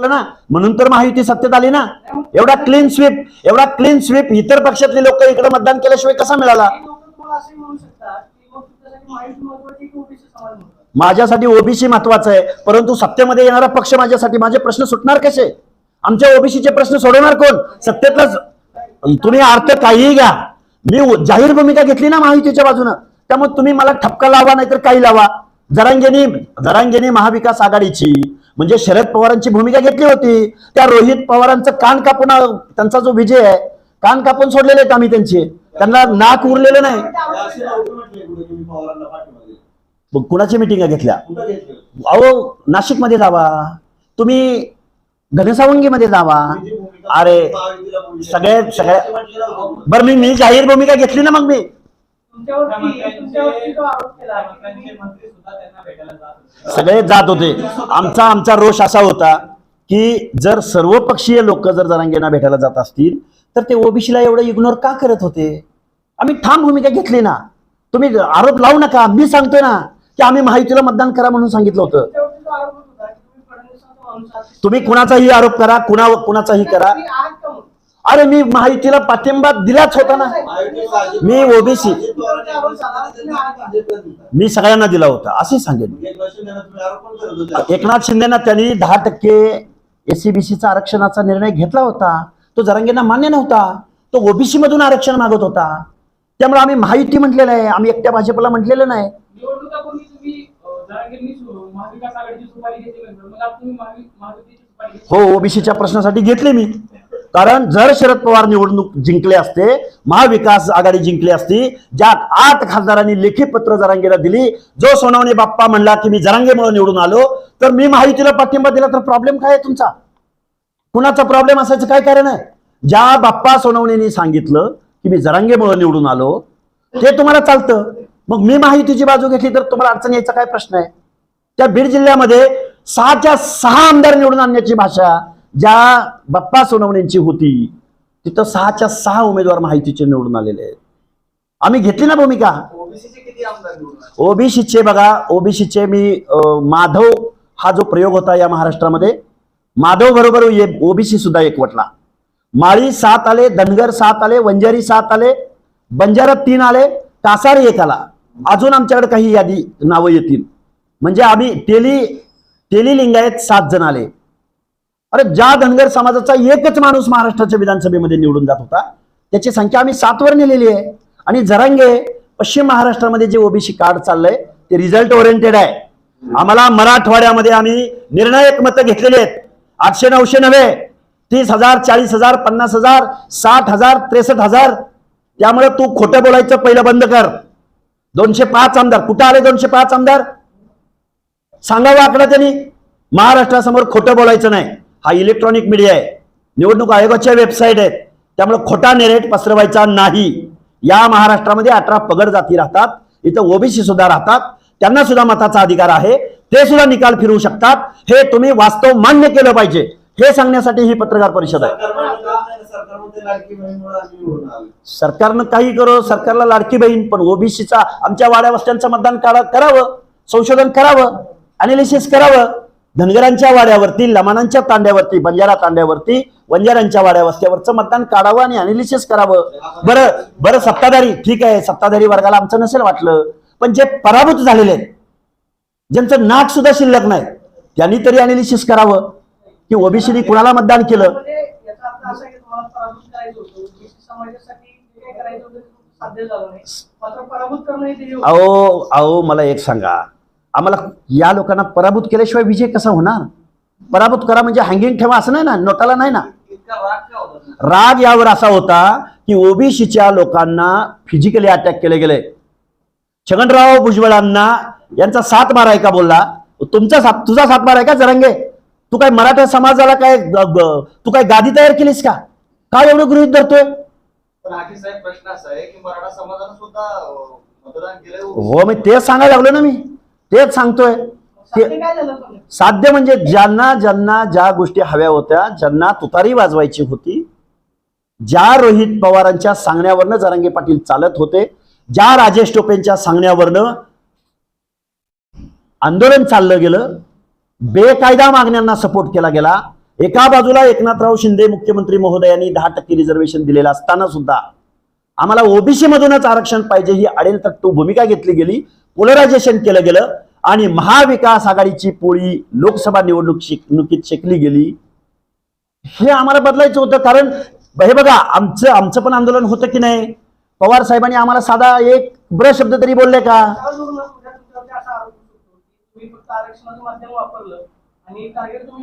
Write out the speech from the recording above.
दाखवलं ना. म्हणून तर महायुती सत्तेत आली ना. एवढा क्लीन स्वीप एवढा क्लीन स्वीप इतर पक्षातले लोक इकडे मतदान केल्याशिवाय कसा मिळाला? माझ्यासाठी ओबीसी महत्वाचं आहे. परंतु सत्तेमध्ये येणारा पक्ष माझ्यासाठी माझे प्रश्न सुटणार कसे? आमच्या ओबीसीचे प्रश्न सोडवणार कोण? सत्तेतलाच तुम्ही अर्थ काहीही घ्या. मी जाहीर भूमिका घेतली ना महायुतीच्या बाजूनं. त्यामुळे तुम्ही मला ठपका लावा नाहीतर काही लावा. जरांगेनी जरांगेनी महाविकास आघाडीची म्हणजे शरद पवारांची भूमिका घेतली होती. त्या रोहित पवारांचं कान कापून त्यांचा जो विजय आहे कान कापून सोडलेले आहेत आम्ही त्यांचे. त्यांना नाक उरलेलं नाही. मग कुणाची मिटिंग घेतल्या? कुठं अहो नाशिकमध्ये जावा. तुम्ही घनसावंगीमध्ये जावा. अरे महायुतीला सगळे सगळ्या बरं मी मी जाहीर भूमिका घेतली ना मग मी? सगळे जात होते. आमचा आमचा रोष असा होता की जर सर्वपक्षीय लोक जर जरांगेंना भेटायला जात असतील तर ते ओबीसीला एवढं इग्नोर का करत होते? आम्ही ठाम भूमिका घेतली ना. तुम्ही आरोप लावू नका. मी सांगतोय ना की आम्ही माहितीला मतदान करा म्हणून सांगितलं होतं. तुम्ही कुणाचाही आरोप करा कुणा कुणाचाही करा तुम्ही आहात का म्हणून? अरे मी माहितीला पाठिंबा दिलाच होता ना. मी ओबीसी. मी सगळ्यांना दिला होता असे सांगेन. एकनाथ शिंदेना त्यांनी दहा टक्के एससीबीसीचा आरक्षणाचा निर्णय घेतला होता. तो जरांगेंना मान्य नव्हता. तो ओबीसी मधून आरक्षण मागत होता. त्यामुळे आम्ही महायुती म्हटलेलं आहे. आम्ही एकट्या भाजपला म्हटलेलं नाही. घेतली. हो ओबीसीच्या प्रश्नासाठी घेतले मी. कारण जर शरद पवार निवडणूक जिंकले असते महाविकास आघाडी जिंकली असती ज्यात आठ खासदारांनी लेखी पत्र जरांगेला दिली जो सोनवणे बाप्पा म्हणला की मी जरांगेमुळे निवडून आलो तर मी महायुतीला पाठिंबा दिला तर प्रॉब्लेम काय आहे तुमचा? कुणाचा प्रॉब्लेम असायचं काय कारण आहे? ज्या बाप्पा सोनवणेनी सांगितलं की मी जरांगेमुळे निवडून आलो ते तुम्हाला चालतं. मग मी माहितीची बाजू घेतली तर तुम्हाला अडचण यायचा काय प्रश्न आहे? त्या बीड जिल्ह्यामध्ये सहाच्या सहा आमदार निवडून आणण्याची भाषा ज्या बाप्पा सोनवणेंची होती तिथं सहाच्या सहा उमेदवार माहितीचे निवडून आलेले आहेत. आम्ही घेतली ना भूमिका? ओबीसीचे बघा ओबीसीचे मी अं, माधव हा जो प्रयोग होता या महाराष्ट्रामध्ये माधव बरोबर ओबीसी सुद्धा एकवटला. माळी सात आले धनगर सात आले वंजारी सात आले बंजारा तीन आले कासारी एक आला. अजून आमच्याकडे काही यादी नावं येतील. म्हणजे आम्ही तेली तेली लिंगायत सात जण आले. अरे ज्या धनगर समाजाचा एकच माणूस महाराष्ट्राच्या विधानसभेमध्ये निवडून जात होता त्याची संख्या आम्ही सातवर नेलेली आहे. आणि जरांगे पश्चिम महाराष्ट्रामध्ये जे ओबीसी कार्ड चाललंय ते रिझल्ट ओरिएंटेड आहे. आम्हाला मराठवाड्यामध्ये आम्ही निर्णायक मतं घेतलेली आहेत. आठशे नऊशे नव्हे तीस हजार चाळीस हजार पन्नास हजार साठ हजार त्रेसष्ट हजार. त्यामुळे तू खोटं बोलायचं पहिलं बंद कर. दोनशे पाच आमदार कुठं आले दोनशे पाच आमदार? सांगावा आकडा त्यांनी. महाराष्ट्रासमोर खोटं बोलायचं नाही. हा इलेक्ट्रॉनिक मीडिया आहे. निवडणूक आयोगाच्या वेबसाईट आहेत. त्यामुळे खोटा नेरेट पसरवायचा नाही. या महाराष्ट्रामध्ये अठरा पगड जाती राहतात. इथं ओबीसी सुद्धा राहतात. त्यांना सुद्धा मताचा अधिकार आहे. ते सुद्धा निकाल फिरवू शकतात. हे तुम्ही वास्तव मान्य केलं पाहिजे. हे सांगण्यासाठी ही पत्रकार परिषद आहे. सरकारनं काही करो सरकारला लाडकी बहीण पण ओबीसीचा आमच्या वाड्या वस्त्यांचं मतदान काढा करावं. संशोधन करावं. अनालिसिस करावं. धनगरांच्या वाड्यावरती लमानांच्या तांड्यावरती बंजारा तांड्यावरती वंजारांच्या वाड्या वस्त्यावरचं मतदान काढावं आणि अनालिसिस करावं. बरं बरं सत्ताधारी ठीक आहे सत्ताधारी वर्गाला आमचं नसेल वाटलं पण जे पराभूत झालेले आहेत ज्यांचं नाक सुद्धा शिल्लक नाही त्यांनी तरी अनालिसिस करावं. की ओबीसीनी कुणाला मतदान केलं? अहो अहो मला एक सांगा. आम्हाला या लोकांना पराभूत केल्याशिवाय विजय कसा होणार? पराभूत करा म्हणजे हँगिंग ठेवा असं नाही ना? नोटाला नाही ना? राग यावर असा होता की ओबीसीच्या लोकांना फिजिकली अटॅक केले गेले. छगनराव भुजबळांना यांचा सात बारा आहे का बोलला? तुमचा सात तुझा सात बारा आहे का जरंगे? तू काय मराठा समाजाला काय तू काय गादी तयार केलीस का? काय एवढं गृहित धरतोय? प्रश्न असा आहे की मराठा समाजानं सुद्धा मतदान केलंय हो मी तेच सांगायला लागलो ना मी. तेच सांगतोय. साध्य म्हणजे ज्यांना ज्यांना ज्या गोष्टी हव्या होत्या ज्यांना तुतारी वाजवायची होती ज्या रोहित पवारांच्या सांगण्यावरनं जरांगे पाटील चालत होते ज्या राजेश टोपेंच्या सांगण्यावरनं आंदोलन चाललं गेलं बेकायदा मागण्यांना सपोर्ट केला गेला. एका बाजूला एकनाथराव शिंदे मुख्यमंत्री महोदयांनी दहा टक्के रिझर्वेशन दिलेलं असताना सुद्धा आम्हाला ओबीसी मधूनच आरक्षण पाहिजे ही अडेल तट्टू भूमिका घेतली गेली. पोलरायझेशन केलं गेलं आणि महाविकास आघाडीची पोळी लोकसभा निवडणूक शिकणुकीत शेकली गेली. हे आम्हाला बदलायचं होतं कारण हे बघा आमचं आमचं पण आंदोलन होतं की नाही? पवार साहेबांनी आम्हाला साधा एक ब्र शब्द तरी बोलले का?